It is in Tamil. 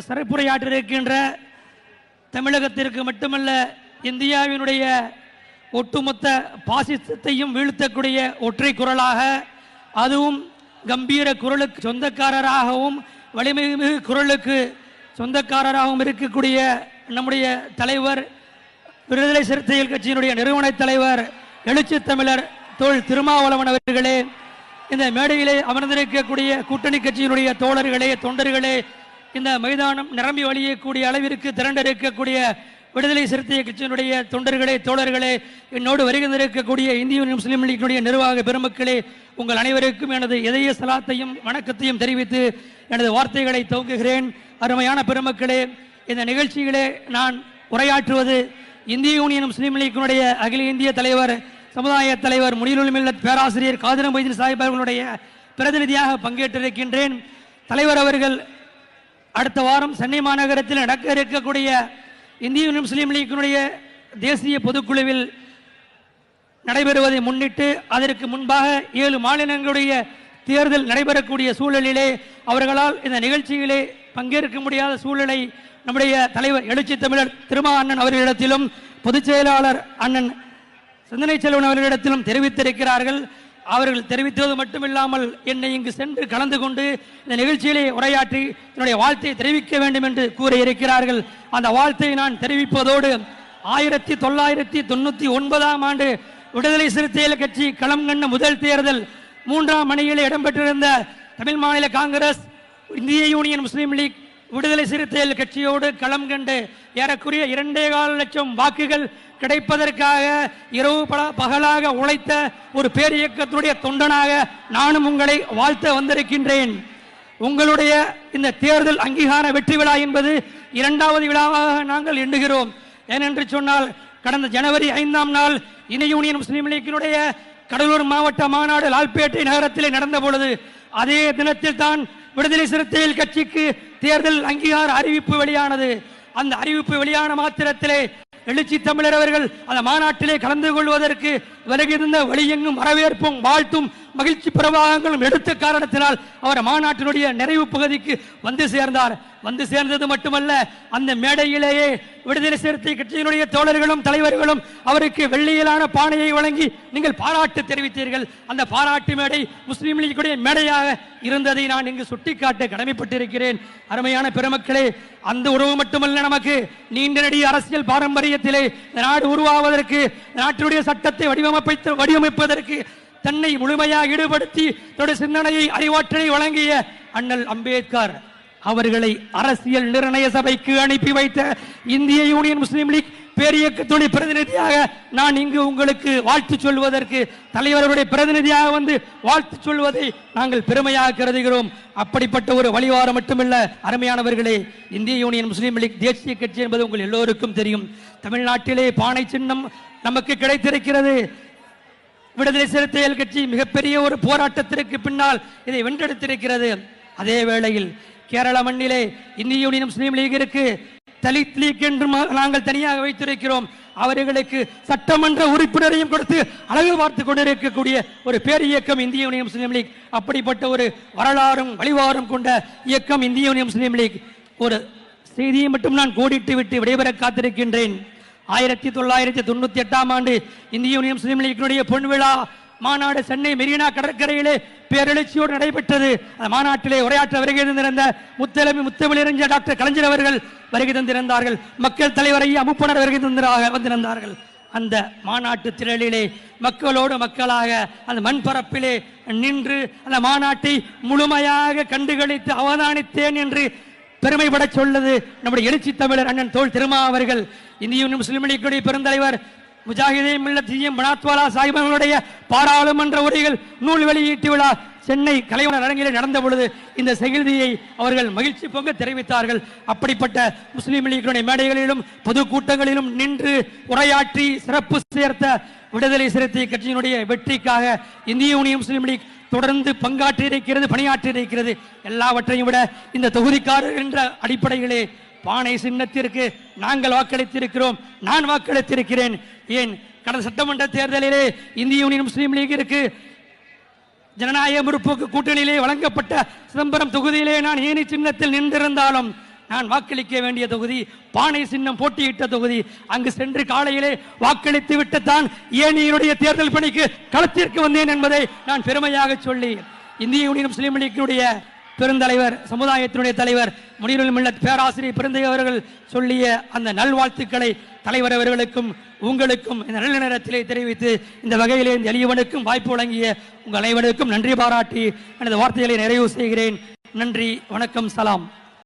சிறப்புரையாற்றிருக்கின்ற தமிழகத்திற்கு மட்டுமல்ல இந்தியாவினுடைய ஒட்டுமொத்த பாசிசத்தையும் வீழ்த்தக்கூடிய ஒற்றை குரலாக அதுவும் கம்பீர குரலுக்கு சொந்தக்காரராகவும் வலிமைமிகு குரலுக்கு சொந்தக்காரராகவும் இருக்கக்கூடிய நம்முடைய தலைவர் விடுதலை சிறுத்தைகள் கட்சியினுடைய நிறுவன தலைவர் எழுச்சி தமிழர் தோல் திருமாவளவன் அவர்களே இந்த மேடையிலே அமர்ந்திருக்கக்கூடிய கூட்டணி கட்சியினுடைய தோழர்களே தொண்டர்களே இந்த மைதானம் நிரம்பி வழியக்கூடிய அளவிற்கு திரண்டிருக்கக்கூடிய விடுதலை சிறுத்தை கட்சியினுடைய தொண்டர்களே தோழர்களே என்னோடு வருகின்றிருக்கக்கூடிய இந்திய முஸ்லீம் லீக்கினுடைய நிர்வாக பெருமக்களே உங்கள் அனைவருக்கும் எனது இதய சலாத்தையும் வணக்கத்தையும் தெரிவித்து எனது வார்த்தைகளை துவங்குகிறேன். அருமையான பெருமக்களே இந்த நிகழ்ச்சியிலே நான் உரையாற்றுவது இந்திய யூனியன் முஸ்லீம் லீக்கினுடைய அகில இந்திய தலைவர் சமுதாய தலைவர் முனிலுல் பேராசிரியர் காதிரம் மொய்தீன் சாஹிப் அவர்களுடைய பிரதிநிதியாக பங்கேற்றிருக்கின்றேன். தலைவர் அவர்கள் அடுத்த வாரம் சென்னை மாநகரத்தில் நடக்க இருக்கக்கூடிய இந்திய முஸ்லீம் லீக்கினுடைய தேசிய பொதுக்குழுவில் நடைபெறுவதை முன்னிட்டு அதற்கு முன்பாக ஏழு மாநிலங்களுடைய தேர்தல் நடைபெறக்கூடிய சூழலிலே அவர்களால் இந்த நிகழ்ச்சியிலே பங்கேற்க முடியாத சூழலை நம்முடைய தலைவர் எழுச்சி தமிழர் திருமா அண்ணன் அவர்களிடத்திலும் பொதுச் செயலாளர் அண்ணன் சிந்தனை செல்வன் அவர்களிடத்திலும் தெரிவித்திருக்கிறார்கள். அவர்கள் தெரிவித்தது மட்டுமில்லாமல் என்னை இங்கு சென்று கலந்து கொண்டு இந்த நிகழ்ச்சியிலே உரையாற்றி என்னுடைய வாழ்த்தை தெரிவிக்க வேண்டும் என்று கூறியிருக்கிறார்கள். அந்த வாழ்த்தை நான் தெரிவிப்பதோடு ஆயிரத்தி தொள்ளாயிரத்தி தொண்ணூத்தி ஒன்பதாம் ஆண்டு விடுதலை சிறுத்தைகள் கட்சி களம் கண்ட முதல் தேர்தல் மூன்றாம் மணியில் இடம்பெற்றிருந்த தமிழ் மாநில காங்கிரஸ் இந்திய யூனியன் முஸ்லீம் லீக் விடுதலை சிறுத்தைகள் கட்சியோடு களம் கண்டு ஏறக்குரிய இரண்டே கால் லட்சம் வாக்குகள் கிடைப்பதற்காக இரவு பல பகலாக உழைத்த ஒரு பேரியக்கத்துடைய தொண்டனாக நானும் உங்களை வாழ்த்த வந்திருக்கின்றேன். உங்களுடைய இந்த தேர்தல் அங்கீகார வெற்றி விழா என்பது இரண்டாவது விழாவாக நாங்கள் எண்ணுகிறோம். ஏனென்று சொன்னால் கடந்த ஜனவரி ஐந்தாம் நாள் இணை யூனியன் முஸ்லீம் லீக்கினுடைய கடலூர் மாவட்ட மாநாடு லால்பேட்டை நகரத்திலே நடந்த பொழுது அதே தினத்தில் தான் விடுதலை சிறுத்தைகள் கட்சிக்கு தேர்தல் அங்கீகார அறிவிப்பு வெளியானது. அந்த அறிவிப்பு வெளியான மாத்திரத்திலே எழுச்சி தமிழர் அவர்கள் அந்த மாநாட்டிலே கலந்து கொள்வதற்கு விலகியிருந்த வழியெங்கும் வரவேற்பும் வாழ்த்தும் மகிழ்ச்சி பிரவாகங்களும் எடுத்த காரணத்தினால் அவர் மாநாட்டினுடைய நிறைவு பகுதிக்கு வந்து சேர்ந்தார். வந்து சேர்ந்தது மட்டுமல்ல அந்த மேடையிலேயே விடுதலை சிறுத்தை கட்சியினுடைய தோழர்களும் தலைவர்களும் அவருக்கு வெள்ளியிலான பானையை வழங்கி நீங்கள் பாராட்டு தெரிவித்தீர்கள். அந்த பாராட்டு மேடை முஸ்லீம் லீக்குடைய மேடையாக இருந்ததை நான் இங்கு சுட்டிக்காட்ட கடமைப்பட்டிருக்கிறேன். அருமையான பெருமக்களே அந்த உறவு மட்டுமல்ல நமக்கு நீண்ட நெடிய அரசியல் பாரம்பரியத்திலே நாடு உருவாவதற்கு நாட்டினுடைய சட்டத்தை வடிவமைப்பை வடிவமைப்பதற்கு தன்னை முழுமையாக ஈடுபடுத்தி தன்னுடைய சிந்தனையை அறிவாற்றலை வழங்கிய அண்ணல் அம்பேத்கர் அவர்களை அரசியல் நிர்ணய சபைக்கு அனுப்பி வைத்த இந்திய யூனியன் முஸ்லீம் லீக் பேரியக்கத்துடைய பிரதிநிதியாக நான் இங்கு உங்களுக்கு வாழ்த்து சொல்வதற்கு தலைவருடைய பிரதிநிதியாக வந்து வாழ்த்து சொல்வதை நாங்கள் பெருமையாக கருதுகிறோம். அப்படிப்பட்ட ஒரு வழிவாரம் மட்டுமல்ல அருமையானவர்களே இந்திய யூனியன் முஸ்லீம் லீக் தேசிய கட்சி என்பது உங்கள் எல்லோருக்கும் தெரியும். தமிழ்நாட்டிலே பானை சின்னம் நமக்கு கிடைத்திருக்கிறது. விடுதலை சிறுத்தைகள் கட்சி மிகப்பெரிய ஒரு போராட்டத்திற்கு பின்னால் இதை வென்றெடுத்திருக்கிறது. அதே வேளையில் கேரள மண்ணிலே இந்திய யூனியன் முஸ்லீம் லீகிற்கு தலித் லீக் என்று நாங்கள் தனியாக வைத்திருக்கிறோம். அவர்களுக்கு சட்டமன்ற உறுப்பினரையும் கொடுத்து அழகு பார்த்து கொண்டிருக்கக்கூடிய ஒரு பேர் இயக்கம் இந்திய யூனியன் முஸ்லீம் லீக். அப்படிப்பட்ட ஒரு வரலாறும் வழிவாரும் கொண்ட இயக்கம் இந்திய யூனியன் முஸ்லீம் லீக். ஒரு செய்தியை மட்டும் நான் கோடிட்டு விட்டு விடைபெற காத்திருக்கின்றேன். ஆயிரத்தி தொள்ளாயிரத்தி தொண்ணூத்தி எட்டாம் ஆண்டு இந்திய யூனியன் முஸ்லீம் லீக்கினுடைய பொன் விழா மாநாடு சென்னை மெரினா கடற்கரையிலே பேரெழுச்சியோடு நடைபெற்றது. அந்த மாநாட்டிலே உரையாற்ற வருகை தந்திருந்த முத்தலமி முத்தமிழறிஞர் டாக்டர் கலைஞர் அவர்கள் வருகை தந்திருந்தார்கள். மக்கள் தலைவரை அமுப்பனர் வருகை தந்திராக வந்திருந்தார்கள். அந்த மாநாட்டு திரளிலே மக்களோடு மக்களாக அந்த மண்பரப்பிலே நின்று அந்த மாநாட்டை முழுமையாக கண்டுகளித்து அவதானித்தேன் என்று பெருமைப்பட சொல்லது நம்முடைய எழுச்சி தமிழர் அண்ணன் தோல் திருமா அவர்கள். இந்திய முஸ்லிம் லீக்குடைய பெருந்தலைவர் முஜாஹிதே பாராளுமன்ற உரைகள் நூல் வெளியீட்டு விழா சென்னை கலைவனர் அரங்கில் நடந்த பொழுது இந்த செய்தியை அவர்கள் மகிழ்ச்சி பொங்க தெரிவித்தார்கள். அப்படிப்பட்ட முஸ்லீம் லீக்கினுடைய மேடைகளிலும் பொதுக்கூட்டங்களிலும் நின்று உரையாற்றி சிறப்பு சேர்த்த விடுதலை சிறுத்தை கட்சியினுடைய வெற்றிக்காக இந்திய யூனியன் முஸ்லீம் லீக் தொடர்ந்து பங்காற்றி இருக்கிறது பணியாற்றி இருக்கிறது எல்லாவற்றையும் விட இந்த தொகுதிக்காரர் என்ற அடிப்படையிலே பானை சின்னத்திற்கு நாங்கள் வாக்களித்திருக்கிறோம் நான் வாக்களித்திருக்கிறேன். ஏன்? கடந்த சட்டமன்ற தேர்தலிலே இந்திய யூனியன் முஸ்லீம் லீகிற்கு ஜனநாயக முற்போக்கு கூட்டணியிலே வழங்கப்பட்ட சிதம்பரம் தொகுதியிலே நான் ஏனி சின்னத்தில் நின்றிருந்தாலும் நான் வாக்களிக்க வேண்டிய தொகுதி பானை சின்னம் போட்டியிட்ட தொகுதி அங்கு சென்று காலையிலே வாக்களித்து விட்டுத்தான் ஏனியினுடைய தேர்தல் பணிக்கு களத்திற்கு வந்தேன் என்பதை நான் பெருமையாக சொல்லி இந்திய யூனியன் முஸ்லீம் லீக்கினுடைய பெருந்தலைவர் சமுதாயத்தினுடைய தலைவர் முனிருல் மில்லத் பேராசிரியர் பிறந்தவர்கள் சொல்லிய அந்த நல்வாழ்த்துக்களை தலைவர் அவர்களுக்கும் உங்களுக்கும் இந்த நல்ல நேரத்திலே தெரிவித்து இந்த வகையிலே இந்த எளியவனுக்கும் வாய்ப்பு வழங்கிய உங்கள் அனைவருக்கும் நன்றி பாராட்டி எனது வார்த்தைகளை நிறைவு செய்கிறேன். நன்றி வணக்கம் சலாம்.